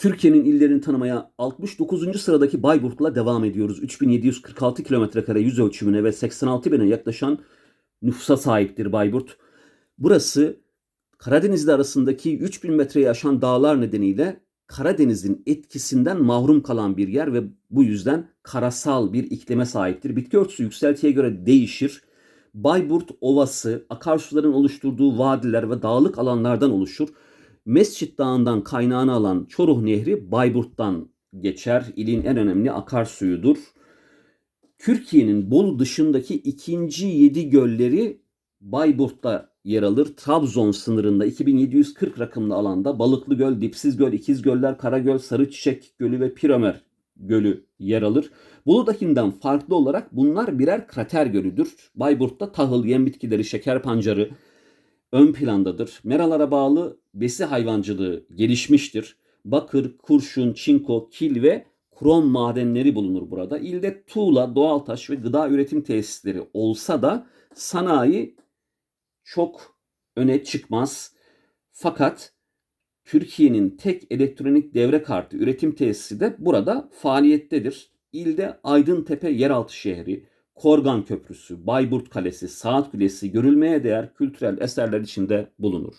Türkiye'nin illerini tanımaya 69. sıradaki Bayburt'la devam ediyoruz. 3746 kilometre kare yüz ölçümüne ve 86 bine yaklaşan nüfusa sahiptir Bayburt. Burası Karadeniz'le arasındaki 3000 metreyi aşan dağlar nedeniyle Karadeniz'in etkisinden mahrum kalan bir yer ve bu yüzden karasal bir iklime sahiptir. Bitki örtüsü yükseltiye göre değişir. Bayburt Ovası akarsuların oluşturduğu vadiler ve dağlık alanlardan oluşur. Mescit Dağı'ndan kaynağını alan Çoruh Nehri Bayburt'tan geçer. İlin en önemli akarsuyudur. Türkiye'nin Bolu dışındaki ikinci yedi gölleri Bayburt'ta yer alır. Trabzon sınırında 2740 rakımlı alanda Balıklı Göl, Dipsiz Göl, İkiz Göller, Karagöl, Sarıçiçek Gölü ve Piramer Gölü yer alır. Bolu'dakinden farklı olarak bunlar birer krater gölüdür. Bayburt'ta tahıl, yem bitkileri, şeker pancarı ön plandadır. Meralara bağlı besi hayvancılığı gelişmiştir. Bakır, kurşun, çinko, kil ve krom madenleri bulunur burada. İlde tuğla, doğal taş ve gıda üretim tesisleri olsa da sanayi çok öne çıkmaz. Fakat Türkiye'nin tek elektronik devre kartı üretim tesisi de burada faaliyettedir. İlde Aydıntepe yeraltı şehri, Korgan Köprüsü, Bayburt Kalesi, Saat Kulesi görülmeye değer kültürel eserler içinde bulunur.